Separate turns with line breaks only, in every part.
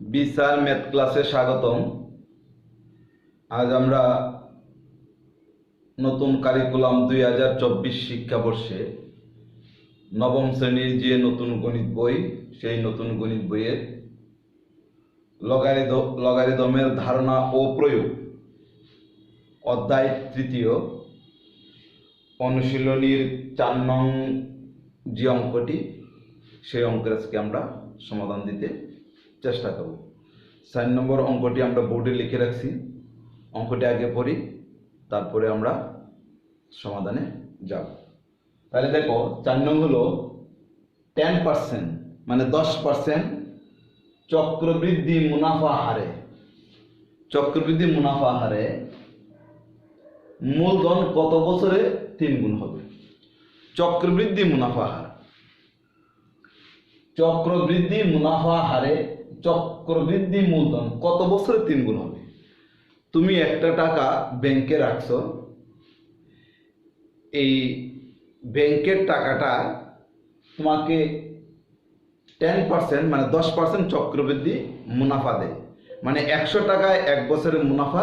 বিশাল math ক্লাসে স্বাগতম। আজ আমরা নতুন কারিকুলাম দুই হাজার চব্বিশ শিক্ষাবর্ষে নবম শ্রেণির যে নতুন গণিত বই, সেই নতুন গণিত বইয়ের লগারিদ লগারিদমের ধারণা ও প্রয়োগ অধ্যায় তৃতীয় অনুশীলনীর চার নং যে অঙ্কটি, সেই অঙ্কের আজকে আমরা সমাধান দিতে চেষ্টা করব। চার নম্বর অঙ্কটি আমরা বোর্ডে লিখে রাখছি। অঙ্কটি আগে পড়ি, তারপরে আমরা সমাধানে যাব। তাহলে দেখো, চার নং হলো টেন পার্সেন্ট মানে দশ পার্সেন্ট চক্রবৃদ্ধি মুনাফা হারে। চক্রবৃদ্ধি মুনাফা হারে মূলধন কত বছরে তিন গুণ হবে? চক্রবৃদ্ধি মুনাফা হার। চক্রবৃদ্ধি মুনাফা হারে চক্রবৃদ্ধি মূলধন, কত বছরে তিন গুণ হবে? তুমি একটা টাকা ব্যাংকে রাখছো, এই ব্যাংকের টাকাটা তোমাকে টেন পার্সেন্ট মানে দশ পার্সেন্ট চক্রবৃদ্ধি মুনাফা দেয়। মানে একশো টাকায় এক বছরের মুনাফা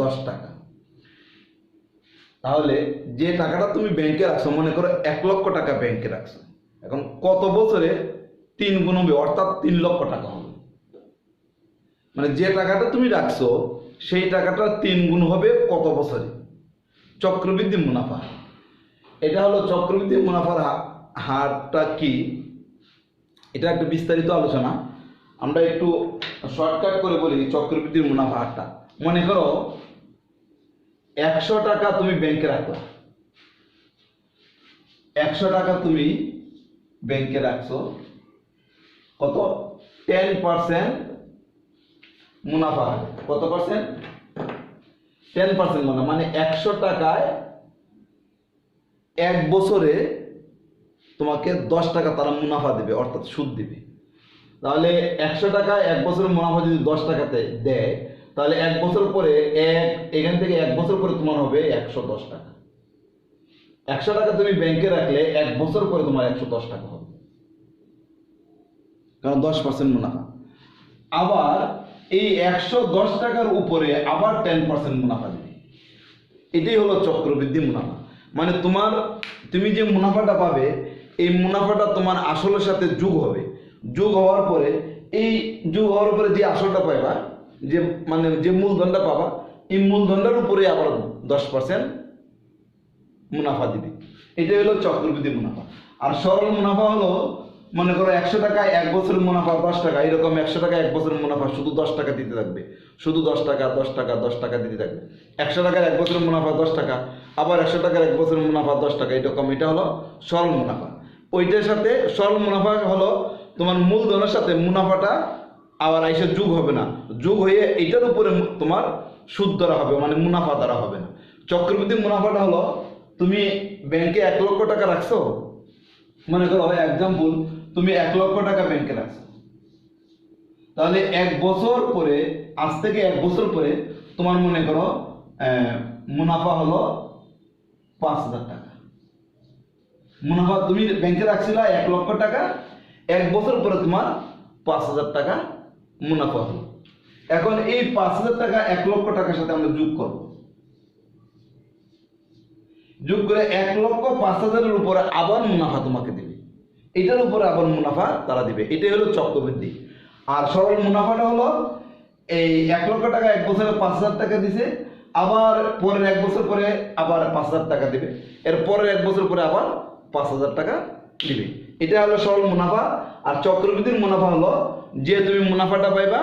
দশ টাকা। তাহলে যে টাকাটা তুমি ব্যাংকে রাখছো, মনে করো এক লক্ষ টাকা ব্যাংকে রাখছো, এখন কত বছরে তিন গুণ হবে? অর্থাৎ তিন লক্ষ টাকা হবে। মানে যে টাকাটা তুমি রাখছো, সেই টাকাটা তিন গুণ হবে কত বছরে? চক্রবৃদ্ধি মুনাফা। এটা হলো চক্রবৃদ্ধি মুনাফার হারটা কি? এটা একটা বিস্তারিত আলোচনা। আমরা একটু শর্টকাট করে বলি চক্রবৃদ্ধির মুনাফা হারটা। মনে করো, একশো টাকা তুমি ব্যাংকে রাখলা। একশো টাকা তুমি ব্যাংকে রাখছো, কত? টেন পার্সেন্ট মুনাফা কত পার্সেন্ট টেন পার্সেন্ট মানে মানে একশো টাকায় এক বছরে তোমাকে দশ টাকা তারা মুনাফা দেবে, অর্থাৎ সুদ দিবে। তাহলে একশো টাকা এক বছরের মুনাফা যদি দশ টাকাতে দেয়, তাহলে এক বছর পরে এক, এখান থেকে এক বছর পরে তোমার হবে একশো দশ টাকা। একশো টাকা তুমি ব্যাংকে রাখলে এক বছর পরে তোমার একশো দশ টাকা হবে। কারণ দশ পার্সেন্ট মুনাফা। আবার এই একশো দশ টাকার উপরে আবার টেন পার্সেন্ট মুনাফা দিবে। এটাই হলো চক্রবৃদ্ধি মুনাফা। মানে তোমার, তুমি যে মুনাফাটা পাবে, এই মুনাফাটা তোমার আসলের সাথে যোগ হবে। যোগ হওয়ার পরে, এই যোগ হওয়ার পরে যে আসলটা পাইবা, যে মানে যে মূলধনটা পাবা, এই মূলধনটার উপরে আবার দশ পার্সেন্ট মুনাফা দিবে। এটাই হলো চক্রবৃদ্ধি মুনাফা। আর সরল মুনাফা হলো মনে করো একশো টাকায় এক বছরের মুনাফা দশ টাকা, এরকম একশো টাকা এক বছরের মুনাফা শুধু দশ টাকা দিতে থাকবে। শুধু দশ টাকা দশ টাকা দশ টাকা দিতে থাকবে। একশো টাকার এক বছরের মুনাফা দশ টাকা, আবার একশো টাকার এক বছরের মুনাফা দশ টাকা এরকম এটা হলো সরল মুনাফা। ওইটার সাথে সরল মুনাফা হলো তোমার মূলধনের সাথে মুনাফাটা আবার এসে যোগ হবে না। যোগ হয়ে এটার উপরে তোমার সুদ দ্বারা হবে মানে মুনাফা দ্বারা হবে না। চক্রবৃদ্ধি মুনাফাটা হলো, তুমি ব্যাংকে এক লক্ষ টাকা রাখছো মনে করো এক্সাম্পল তুমি এক লক্ষ টাকা ব্যাংকে রাখছো। তাহলে এক বছর পরে, আজ থেকে এক বছর পরে তোমার মনে করো মুনাফা হলো পাঁচ হাজার টাকা। মুনাফা তুমি ব্যাংকে রাখছিলা এক লক্ষ টাকা, এক বছর পরে তোমার পাঁচ হাজার টাকা মুনাফা হলো। এখন এই পাঁচ হাজার টাকা এক লক্ষ টাকার সাথে আমরা যোগ করব। যোগ করে এক লক্ষ পাঁচ হাজারের উপরে আবার মুনাফা তোমাকে দেবে। এটার উপরে আবার মুনাফা তারা দিবে। এটাই হলো চক্রবৃদ্ধি। আর সরল মুনাফাটা হলো, এই এক লক্ষ টাকা এক বছরে পাঁচ হাজার টাকা দিছে, আবার পরের এক বছর পরে আবার পাঁচ হাজার টাকা দিবে। এর পরের এক বছর পরে আবার পাঁচ হাজার টাকা দিবে। এটা হলো সরল মুনাফা। আর চক্রবৃদ্ধির মুনাফা হলো, যে তুমি মুনাফাটা পাইবা,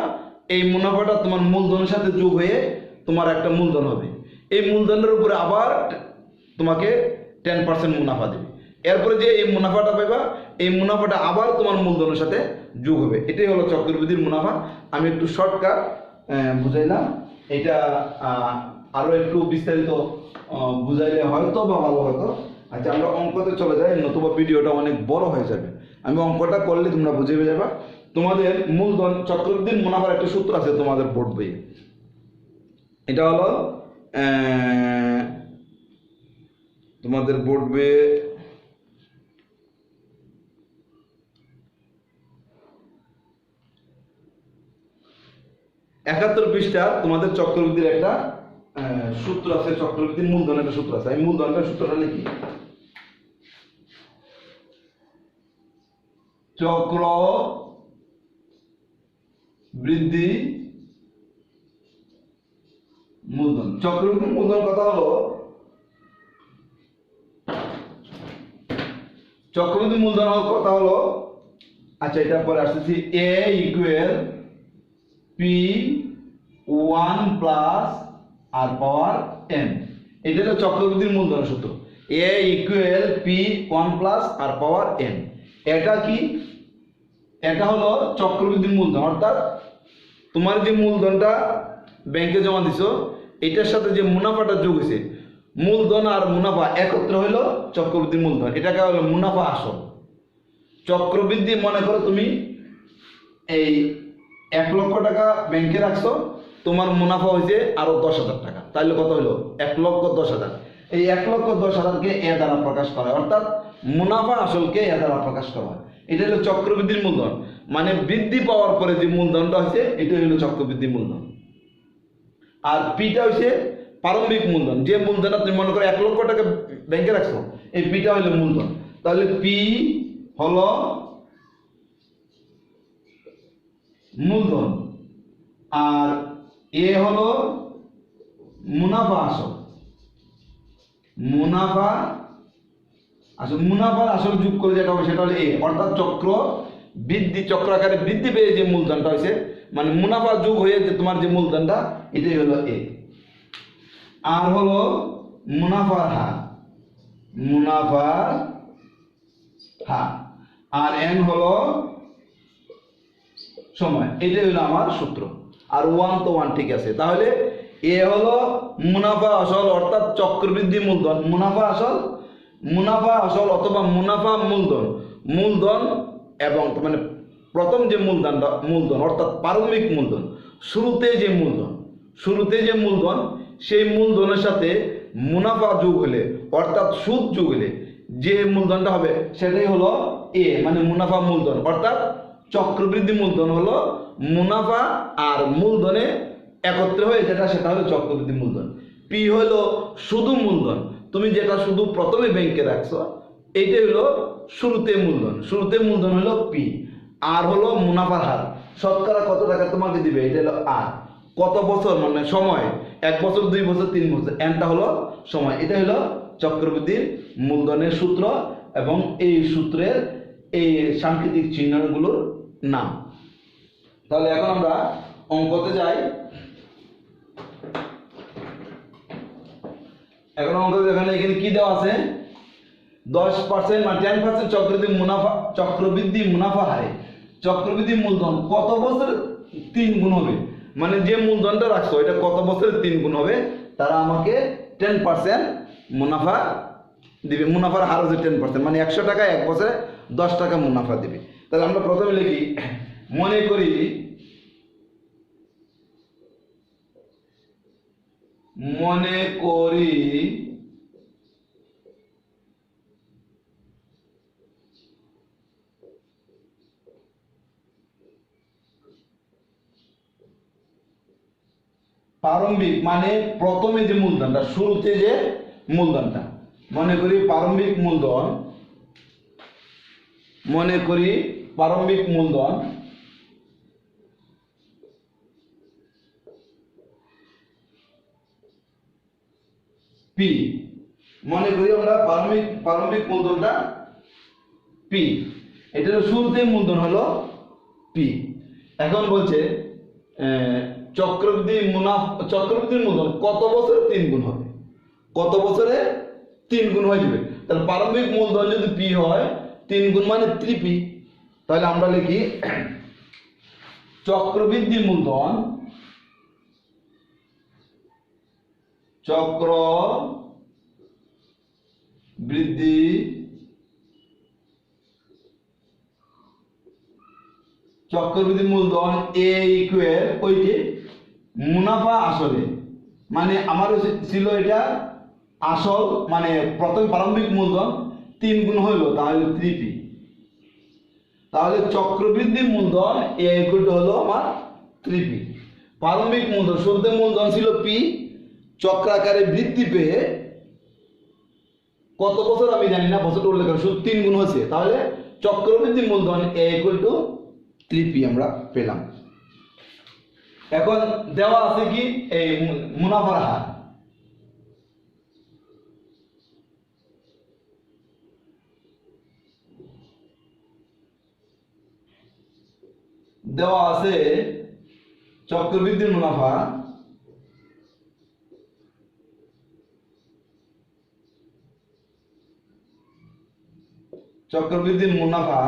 এই মুনাফাটা তোমার মূলধনের সাথে যোগ হয়ে তোমার একটা মূলধন হবে। এই মূলধনের উপরে আবার তোমাকে টেন পার্সেন্ট মুনাফা দেবে। এরপরে যে এই মুনাফাটা পাইবা এই মুনাফাটা আবার তোমার মূলধনের সাথে যোগ হবে। এটাই হলো চক্রবৃদ্ধির মুনাফা। আমি একটু শর্টকাট বুঝাইলাম। এটা আহ, আরও একটু বিস্তারিত বুঝাইলে হয়তো বা ভালো হয়তো আচ্ছা আমরা অঙ্কতে চলে যাই নতুবা ভিডিওটা অনেক বড় হয়ে যাবে। আমি অঙ্কটা করলে তোমরা বুঝে যাবা। তোমাদের মূলধন চক্রবৃদ্ধির মুনাফার একটা সূত্র আছে তোমাদের বোর্ড বইয়ে। এটা হলো তোমাদের বইয়ে একাত্তর পৃষ্ঠা তোমাদের চক্রবৃদ্ধির একটা সূত্র আছে, চক্রবৃদ্ধির মূলধনের একটা সূত্র আছে। আমি মূলধনের সূত্রটা লিখি। চক্র বৃদ্ধি মূলধন। চক্রবৃদ্ধি মূলধন কথা হলো চক্রবৃদ্ধি মূলধন কথা হলো আচ্ছা এটা পরে আসতেছি। A equal P one plus R power N এটা হলো চক্রবৃদ্ধির মূলধন সূত্র। A equal P one plus R power N এটা কি? এটা হলো চক্রবৃদ্ধির মূলধন। অর্থাৎ তোমার যে মূলধনটা ব্যাংকে জমা দিছো, এটার সাথে যে মুনাফাটা যোগ হয়েছে মূলধন আর মুনাফা একত্র হইল চক্রবৃদ্ধি মূলধন। এটাকে হলো মুনাফা আসল। চক্রবৃদ্ধি মনে করো তুমি এই এক লক্ষ টাকা ব্যাংকে রাখছো, তোমার মুনাফা হয়েছে আরও দশ হাজার টাকা। তাহলে কত হলো এক লক্ষ দশ হাজার। এই এক লক্ষ দশ হাজারকে এ দ্বারা প্রকাশ করা হয়। অর্থাৎ মুনাফা আসলকে এ দ্বারা প্রকাশ করা হয়। এটা হলো চক্রবৃদ্ধির মূলধন। মানে বৃদ্ধি পাওয়ার পরে যে মূলধনটা হয়েছে এটা হলো চক্রবৃদ্ধি মূলধন। আর পিটা হচ্ছে প্রারম্ভিক মূলধন। যে মূলধন তুমি মনে করো এক লক্ষ টাকা ব্যাংকে রাখছো, এই পিটা হলো মূলধন। তাহলে পি হল মূলধন। আর এ হলো মুনাফা আসল। মুনাফা আসল, মুনাফার আসল যোগ করে যেটা হবে সেটা হলো এ অর্থাৎ চক্র বৃদ্ধি চক্র আকারে বৃদ্ধি পেয়ে যে মূলধনটা হয়েছে মানে মুনাফা যোগ হয়ে যে তোমার যে মূলধনটা, এটাই হলো এ আর হলো মুনাফার হার মুনাফার হার আর এন হলো সময়। এটাই হলো আমার সূত্র। আর ওয়ান তো ওয়ান ঠিক আছে। তাহলে এ হলো মুনাফা আসল, অর্থাৎ চক্রবৃদ্ধি মূলধন। মুনাফা আসল মুনাফা আসল অথবা মুনাফা মূলধন। মূলধন এবং মানে প্রথম যে মূলধনটা, মূলধন, অর্থাৎ প্রারম্ভিক মূলধন, শুরুতে যে মূলধন, শুরুতে যে মূলধন সেই মূলধনের সাথে মুনাফা যোগ হলে, অর্থাৎ সুদ যোগ হলে, যে মূলধনটা হবে সেটাই হলো এ মানে মুনাফা মূলধন। অর্থাৎ চক্রবৃদ্ধি মূলধন হলো মুনাফা আর মূলধনে একত্রে হয়ে যেটা, সেটা হলো চক্রবৃদ্ধি মূলধন। পি হলো শুধু মূলধন। তুমি যেটা শুধু প্রথমে ব্যাংকে রাখছো, এইটাই হলো শুরুতে মূলধন। শুরুতে মূলধন হলো পি আর হলো মুনাফার হার। শতকরা কত টাকা তোমাকে দিবে? এটা হলো আর কত বছর মানে সময়? এক বছর, দুই বছর, তিন বছর? এনটা হলো সময়। এটা হলো চক্রবৃদ্ধির মূলধনের সূত্র এবং এই সূত্রের এই সাংকেতিক চিহ্নগুলোর নাম। তাহলে এখন আমরা অঙ্কতে যাই। এখন অঙ্কতে এখানে এখানে কি দেওয়া আছে? দশ পার্সেন্ট মানে টেন পার্সেন্ট চক্রবৃদ্ধি মুনাফা চক্রবৃদ্ধি মুনাফা হারে। চক্রবৃদ্ধি মূলধন কত বছর? তিন গুণ হবে। মানে যে মূলধনটা রাখছো, এটা কত বছরের তিন গুণ হবে? তারা আমাকে টেন পার্সেন্ট মুনাফা দিবে। মুনাফার হার হচ্ছে টেন পার্সেন্ট মানে একশো টাকা এক বছরে দশ টাকা মুনাফা দিবে। তাহলে আমরা প্রথমে লিখি, মনে করি মনে করি প্রারম্ভিক মানে প্রথমে যে মূলধনটা, শুরুতে যে মূলধনটা, মনে করি প্রারম্ভিক মূলধন, মনে করি প্রারম্ভিক মূলধন পি মনে করি আমরা প্রারম্ভিক প্রারম্ভিক মূলধনটা পি এটা শুরুতে মূলধন হলো পি এখন বলছে চক্রবৃদ্ধি মুনাফ, চক্রবৃদ্ধির মূলধন কত বছরে তিন গুণ হবে? কত বছরে তিন গুণ হয়ে যাবে? তাহলে প্রারম্ভিক মূলধন যদি পি হয়, তিন গুণ মানে ত্রিপি তাহলে আমরা লিখি, চক্রবৃদ্ধি মূলধন, চক্র বৃদ্ধি চক্রবৃদ্ধি মূলধন এ ইকুয়াল ওইটি মুনাফা আসলে। মানে আমার ছিল এটা আসল মানে প্রথম প্রারম্ভিক মূলধন তিন গুণ হইল, তাহলে ত্রিপি। তাহলে চক্রবৃদ্ধি মূলধন এ ইকুয়াল হলো আমার ত্রিপি। প্রারম্ভিক মূলধন, শুরুতে মূলধন ছিল পি, চক্রাকারে বৃদ্ধি পেয়ে কত বছর আমি জানি না, বছরটা উল্লেখ করেন শুধু তিন গুণ হয়েছে। তাহলে চক্রবৃদ্ধি মূলধন এ থ্রি আমরা পেলাম। এখন দেওয়া আছে কি? এই মুনাফার হার দেওয়া আছে চক্রবৃদ্ধির মুনাফা। চক্রবৃদ্ধির মুনাফা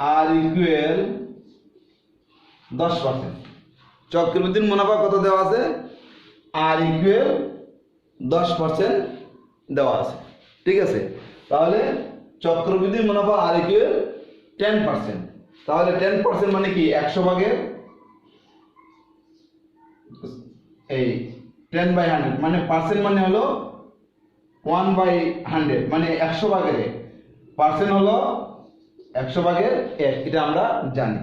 আর ইকুয়াল দশ পার্সেন্ট। চক্রবৃদ্ধির মুনাফা কত দেওয়া আছে? আর ইকুয়াল দশ পার্সেন্ট দেওয়া আছে। ঠিক আছে? তাহলে চক্রবৃদ্ধি মুনাফা আর ইকুয়াল টেন পার্সেন্ট। তাহলে টেন পার্সেন্ট মানে কি? একশো ভাগের এই টেন বাই হান্ড্রেড। মানে পার্সেন্ট মানে হলো ওয়ান বাই হান্ড্রেড। মানে একশো ভাগের। পার্সেন্ট হলো একশো ভাগের এক, এটা আমরা জানি।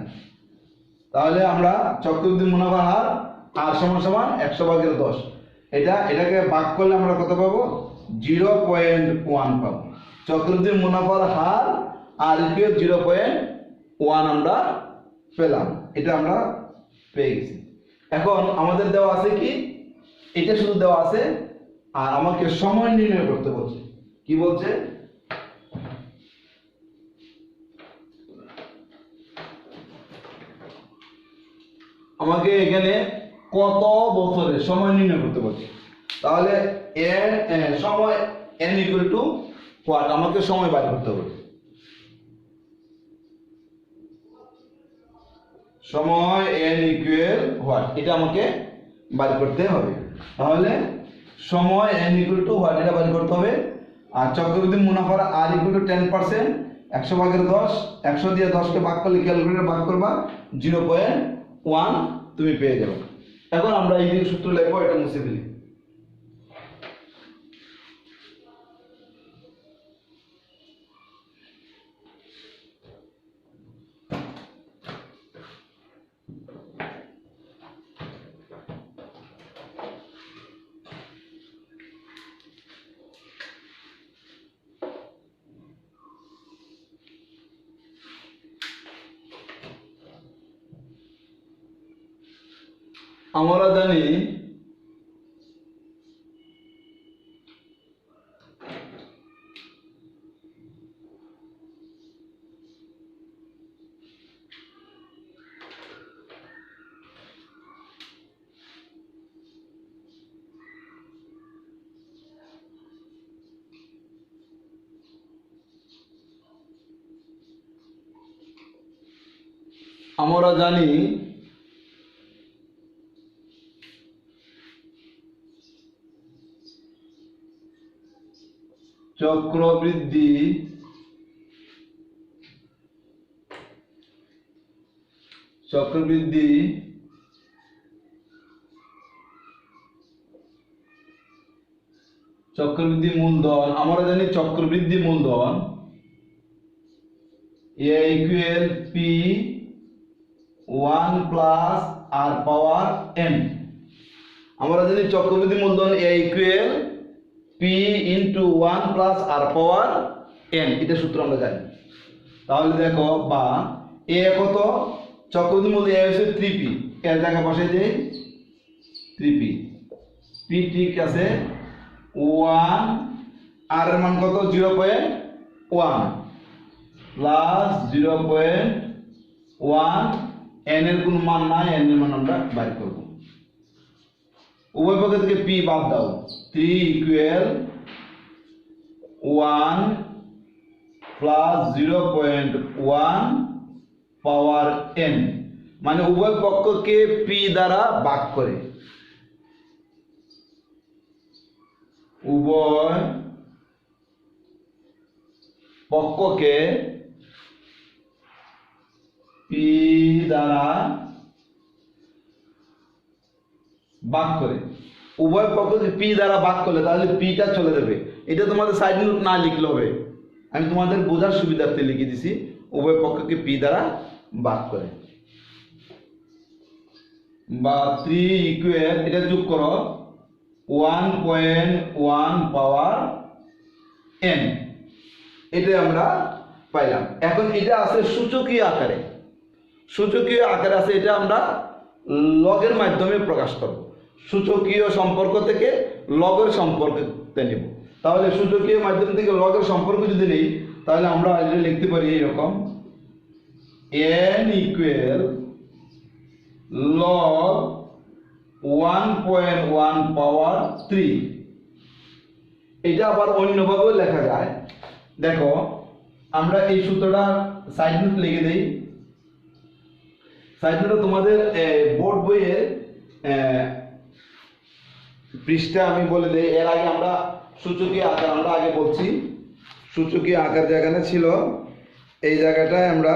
তাহলে আমরা চক্রবৃদ্ধি মুনাফা হার আর সমান সমান একশো ভাগের দশ। এটা, এটাকে ভাগ করলে আমরা কত পাবো? জিরো পয়েন্ট ওয়ান পাবো। চক্রবৃদ্ধি মুনাফার হার R equal zero point one আমরা পেলাম। এটা আমরা পেয়ে গেছি। এখন আমাদের দেওয়া আছে কি? এটা শুধু দেওয়া আছে, আর আমাকে সময় নির্ণয় করতে বলছে। কি বলছে? আমাকে এখানে কত বছরের সময় নির্ণয় করতে বলছে? তাহলে এন সময় এন ইকুয়াল টু হোয়াট আমাকে সময় বার করতে হবে। সময় এন ইকুয়াল হোয়াট এটা আমাকে বার করতে হবে। তাহলে সময় এন ইকুয়াল টু হোয়াট এটা বার করতে হবে। আর চক্রবৃদ্ধি মুনাফার R equal to ten percent একশো ভাগের দশ, একশো দিয়ে দশকে ভাগ করলে ক্যালকুলেটার ভাগ করবা জিরো পয়েন্ট ওয়ান তুমি পেয়ে যাবে। এখন আমরা এই যে সূত্র লিখব এটা মুছে ফেলি। আমরা জানি আমরা জানি চক্রবৃদ্ধি চক্রবৃদ্ধি চক্রবৃদ্ধি মূলধন। আমরা জানি চক্রবৃদ্ধি মূলধন। A P one plus R power N আমরা জানি চক্রবৃদ্ধি মূলধন A equal P into one plus R power N এটা সূত্র আমরা জানি। তাহলে দেখো, বা এ কত? চক্রবৃদ্ধি মূলধন এ হচ্ছে থ্রি পি এর জায়গায় বসে যে থ্রি পি পি ঠিক আছে ওয়ান আর এর মান কত? Zero point one plus zero point one N এর কোনো মান নাই এন এর মান আমরা বাইর করব। উভয় পক্ষ থেকে পি বাদ দাও। Three equal one plus zero point one power N মানে উভয় পক্ষকে পি দ্বারা ভাগ করে। উভয় পক্ষকে পি দ্বারা ভাগ করে। উভয় পক্ষকে পি দ্বারা ভাগ করলে, তাহলে পিটা চলে যাবে। এটা তোমাদের সাইড নোট না লিখলে হবে। আমি তোমাদের বোঝার সুবিধার্থে লিখে দিছি, উভয় পক্ষকে পি দ্বারা ভাগ করে। বা থ্রি ইকুয়াল এটা যোগ করো। One point one power N এটা আমরা পাইলাম। এখন এটা আছে সূচকীয় আকারে। সূচকীয় আকারে আছে, এটা আমরা লগের মাধ্যমে প্রকাশ করব। সূচকীয় সম্পর্ক থেকে লগের সম্পর্কতে নেব। তাহলে সূচকীয় মাধ্যম থেকে লগের সম্পর্ক যদি নেই, তাহলে আমরা এটা লিখতে পারি এরকম N equal log one point one power three এটা আবার অন্যভাবেও লেখা যায়। দেখো, আমরা এই সূত্রটা সাইড নোট লিখে দিই। সাইড নোটে তোমাদের বোর্ড বইয়ের পৃষ্ঠা আমি বলে দিই, এর আগে আমরা সূচকীয় আকার, আমরা আগে বলছি। সূচকীয় আকার যেখানে ছিল, এই জায়গাটায় আমরা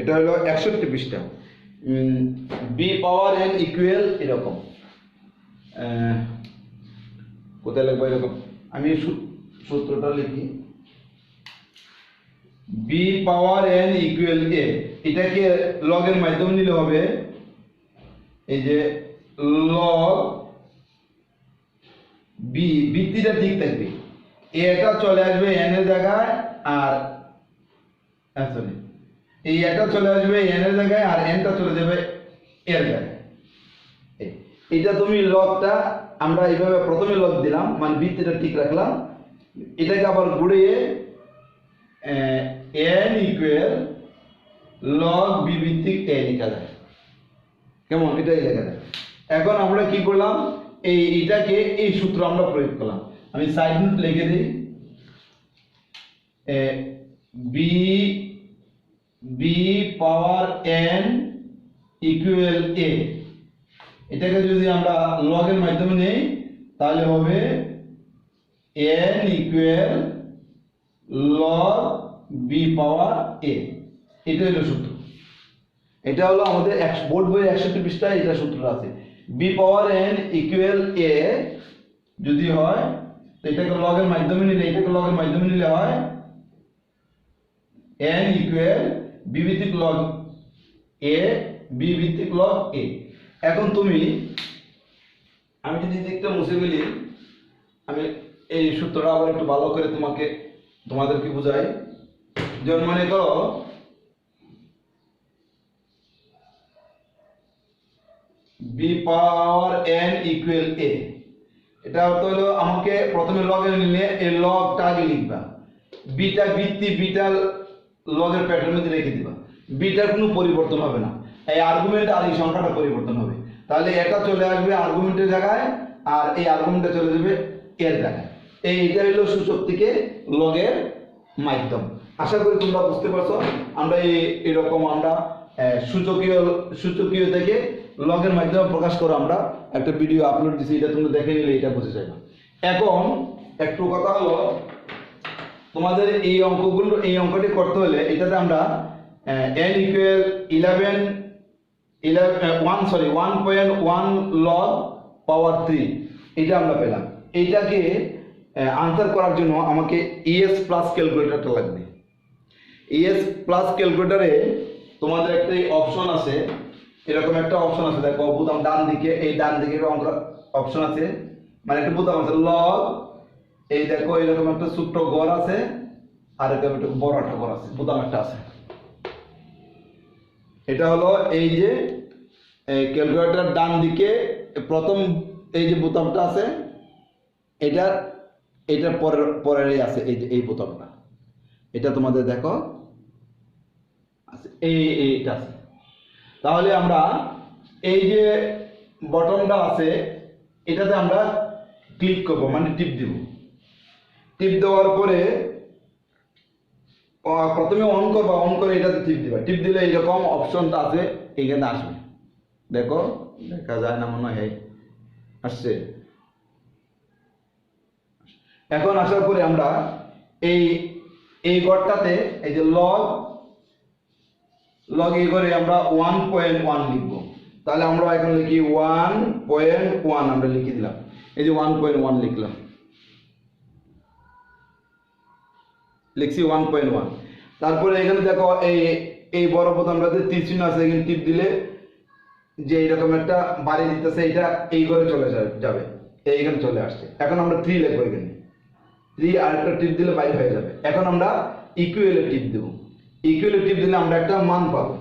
এটা হলো একষট্টি পৃষ্ঠা। বি পাওয়ার এন ইকুয়াল এরকম। কোথায় লিখব এরকম? আমি সূত্রটা লিখি। B power N equal A এটাকে লগের মাধ্যমে নিলে হবে, এই যে লগ বি ভিত্তিটা ঠিক থাকবে। এটা চলে আসবে এন এর জায়গায় আর সরি এই এটা চলে আসবে এন এর জায়গায় আর এনটা চলে যাবে এর জায়গায়। এটা তুমি লগটা, আমরা এইভাবে প্রথমে লগ দিলাম মানে বৃত্তিটা ঠিক রাখলাম। এটাকে আবার ঘুরিয়ে এন ইকুয়াল লগ বি ভিত্তিক এ লেখা যায়। কেমন? এটাই লেখা যায়। এখন আমরা কি করলাম? এই এটাকে এই সূত্র আমরা প্রয়োগ করলাম। আমি সাইড নোট লিখে দিই। B B power N equal A এটাকে যদি আমরা লগের মাধ্যমে নেই, তাহলে হবে N equal log B power A এটা হলো সূত্র। এটা হলো আমাদের বোর্ড বইয়ের একষট্টি পৃষ্ঠায় এটা সূত্রটা আছে। B power N equal A যদি হয়, তো এটাকে লগের মাধ্যমে নিলে এটাকে লগের মাধ্যমে নিলে হয় এন ইকুয়াল বি ভিত্তিক লগ এ বি ভিত্তিক লগ এ এখন তুমি, আমি যদি দিকটা মুছে ফেলি, আমি এই সূত্রটা আবার একটু ভালো করে তোমাকে, তোমাদেরকে বুঝাই। যেমন মনে করো B power N equal A এটা অর্থ হলো আমাকে প্রথমে লগে নিলে এই লগটা আগে লিখবা। বিটা ভিত্তি বিটা লগের প্যাটার্ন মধ্যে রেখে দিবা। বিটার কোনো পরিবর্তন হবে না। এই আর্গুমেন্ট আর এই সংখ্যাটা পরিবর্তন হবে। তাহলে এটা চলে আসবে আর্গুমেন্টের জায়গায় আর এই আর্গুমেন্টটা চলে যাবে এর জায়গায়। এই এটা হলো সূচক থেকে লগের মাধ্যম। আশা করি তোমরা বুঝতে পারছ। আমরা এই এরকম আমরা সূচকীয় সূচকীয় থেকে লগের মাধ্যমে প্রকাশ করে আমরা একটা ভিডিও আপলোড দিছি, এটা তোমরা দেখে নিলে এটা বুঝে যাবে এখন, একটু কথা হলো, তোমাদের এই অঙ্কগুলো, এই অঙ্কটি করতে হলে এটাতে আমরা N equal eleven one sorry one point one log power three এটা আমরা পেলাম। এইটাকে আনসার করার জন্য আমাকে ইএস প্লাস ক্যালকুলেটরটা লাগবে। ইএস প্লাস ক্যালকুলেটরে তোমাদের একটা অপশন আছে এরকম একটা অপশন আছে, দেখো, বোতাম ডান দিকে, এই ডান দিকে অপশন আছে। মানে একটা বোতাম আছে, লগ, এই দেখো, এরকম একটা ছোট্ট ঘর আছে, আর এরকম একটা বড় একটা ঘর আছে, বোতাম একটা আছে। এটা হলো এই যে ক্যালকুলেটর ডান দিকে, প্রথম এই যে বোতামটা আছে, এটার এটার পরের, পরেরই আছে এই যে, এই বোতামটা। এটা তোমাদের দেখো এই, এইটা আছে। তাহলে আমরা এই যে বটনটা আছে, এটাতে আমরা ক্লিক করব মানে টিপ দিব। টিপ দেওয়ার পরে প্রথমে অন করবা অন করে এটাতে টিপ দিবা। টিপ দিলে এরকম অপশনটা আছে, এইখানে আসবে। দেখো, দেখা যায় না মনে হয়। আসছে। এখন আসার পরে আমরা এই এই ঘরটাতে, এই যে লগ লগ এই করে আমরা ওয়ান পয়েন্ট ওয়ান লিখব। তাহলে আমরা এখানে লিখি ওয়ান পয়েন্ট ওয়ান আমরা লিখে দিলাম। এই যে ওয়ান পয়েন্ট ওয়ান লিখলাম। লিখছি ওয়ান পয়েন্ট ওয়ান তারপরে এখানে দেখো এই এই বড় বোতামটাতে তীর চিহ্ন আছে, এখানে টিপ দিলে যে এইরকম একটা বাড়ি দিতেছে এটা এই করে চলে যাবে। এইখানে চলে আসছে। এখন আমরা থ্রি লিখব এখানে। থ্রি আরেকটা টিপ দিলে বাইরে হয়ে যাবে। এখন আমরা ইকুয়েলে টিপ দেবো। ইকুয়েলে টিপ দিলে আমরা একটা মান পাবো।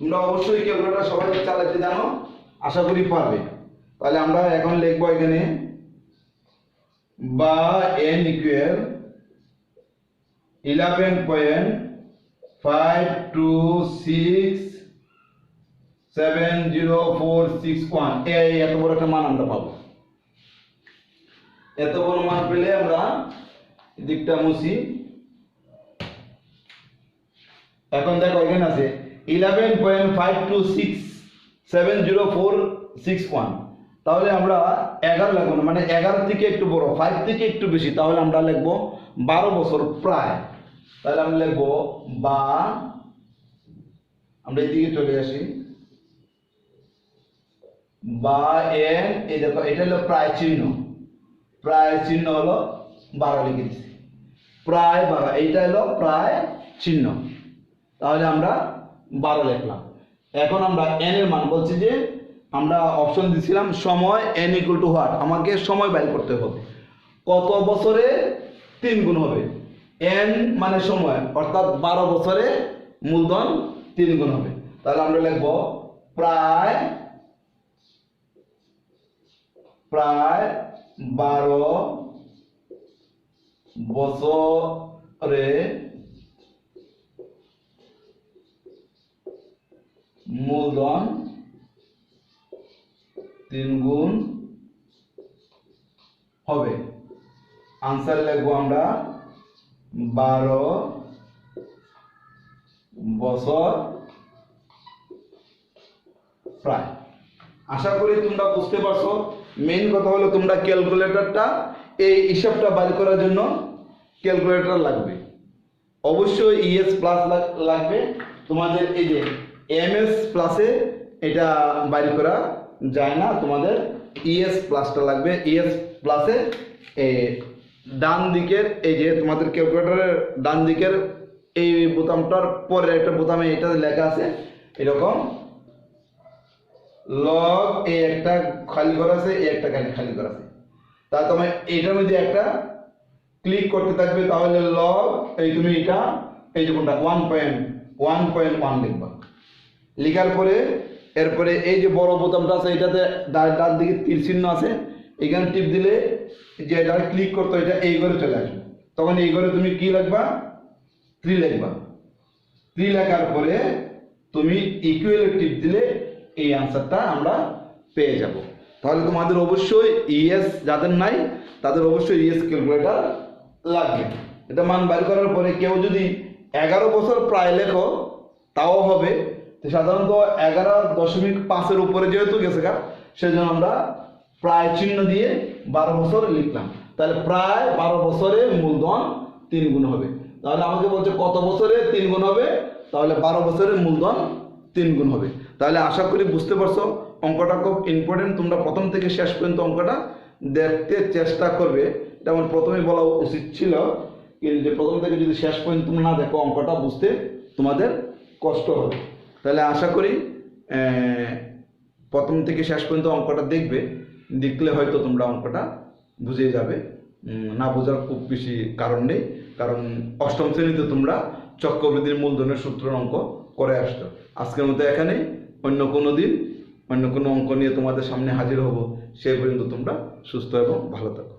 তোমরা অবশ্যই ক্যালকুলেটার সবাই চালাতে জানো, আশা করি পারবে। তাহলে আমরা এখন লিখব এখানে, বা N equal eleven point five two six seven zero four six one এই এত বড় একটা মান আমরা পাবো। এত বড় মান পেলে আমরা দিকটা মুছি। এখন দেখো এখানে আছে eleven point five two six seven zero four six one তাহলে আমরা এগারো লিখব না মানে এগারো থেকে একটু বড় ফাইভ থেকে একটু বেশি, তাহলে আমরা লিখব বারো বছর প্রায়। তাহলে আমরা লিখব বা, আমরা এদিকে চলে আসি। বা এন, এই দেখো, এটা হলো প্রায় চিহ্ন। প্রায় চিহ্ন হলো বারো লিখে দিচ্ছি প্রায় বারো, এইটা হলো প্রায় চিহ্ন। তাহলে আমরা বারো লিখলাম। এখন আমরা এন এর মান বলছি যে, আমরা অপশন দিছিলাম সময় এন ইকুয়াল টু হোয়াট আমাকে সময় বের করতে হবে। কত বছরে? তিন গুণ হবে। এন মানে সময়, অর্থাৎ বারো বছরে মূলধন তিন গুণ হবে। তাহলে আমরা লিখব প্রায় প্রায় বারো বছরে মূলধন তিন গুণ হবে। আনসার লিখব আমরা, বারো বছর প্রায়। আশা করি তোমরা বুঝতে পারছ। মেইন কথা হলো তোমরা ক্যালকুলেটরটা এই হিসাবটা বাইর করার জন্য ক্যালকুলেটর লাগবে। অবশ্যই ইএস প্লাস লাগবে। তোমাদের এই যে এমএস প্লাসে এটা বাইর করা যায় না। তোমাদের ইএস প্লাসটা লাগবে। ইএস প্লাসে ডান দিকের এই যে তোমাদের ক্যালকুলেটরের ডান দিকের এই বোতামটার পরে একটা বোতামে এটা লেখা আছে। এরকম লগ এই একটা খালি করা আছে এই একটা খালি করা আছে। তা তোমার এটার মধ্যে একটা ক্লিক করতে থাকবে, তাহলে লগ এই তুমি এটা এই যে কোনটা? One point one point one লিখবা। লেখার পরে, এরপরে এই যে বড় বোতামটা আছে, এটাতে ডান দিকে তীর চিহ্ন আছে, এখানে টিপ দিলে যে এটা ক্লিক করতো, এটা এই ঘরে চলে আসবে। তখন এই ঘরে তুমি কি লিখবা? থ্রি লিখবা। থ্রি লেখার পরে তুমি ইকুয়াল টিপ দিলে এই আনসারটা আমরা পেয়ে যাব। তাহলে তোমাদের অবশ্যই ইএস যাদের নাই, তাদের অবশ্যই ইএস ক্যালকুলেটার লাগবে। এটা মান বাইর করার পরে কেউ যদি এগারো বছর প্রায় লেখো, তাও হবে তো সাধারণত এগারো দশমিক পাঁচের উপরে যেহেতু গেছে গা, সেজন্য আমরা প্রায় চিহ্ন দিয়ে বারো বছর লিখলাম। তাহলে প্রায় বারো বছরে মূলধন তিন গুণ হবে। তাহলে আমাকে বলছে কত বছরে তিন গুণ হবে? তাহলে বারো বছরে মূলধন তিন গুণ হবে। তাহলে আশা করি বুঝতে পারছ, অঙ্কটা খুব ইম্পর্টেন্ট তোমরা প্রথম থেকে শেষ পর্যন্ত অঙ্কটা দেখতে চেষ্টা করবে। আমার প্রথমে বলা উচিত ছিল, কিন্তু যে প্রথম থেকে যদি শেষ পর্যন্ত না দেখো, অঙ্কটা বুঝতে তোমাদের কষ্ট হবে। তাহলে আশা করি প্রথম থেকে শেষ পর্যন্ত অঙ্কটা দেখবে, দেখলে হয়তো তোমরা অঙ্কটা বুঝে যাবে। না বোঝার খুব বেশি কারণ নেই, কারণ অষ্টম শ্রেণীতে তোমরা চক্রবৃদ্ধির মূলধনের সূত্রের অঙ্ক করে আসছো। আজকের মতো এখানে, অন্য কোনো দিন, অন্য কোনো অঙ্ক নিয়ে তোমাদের সামনে হাজির হব সেই পর্যন্ত তোমরা সুস্থ এবং ভালো থাকো।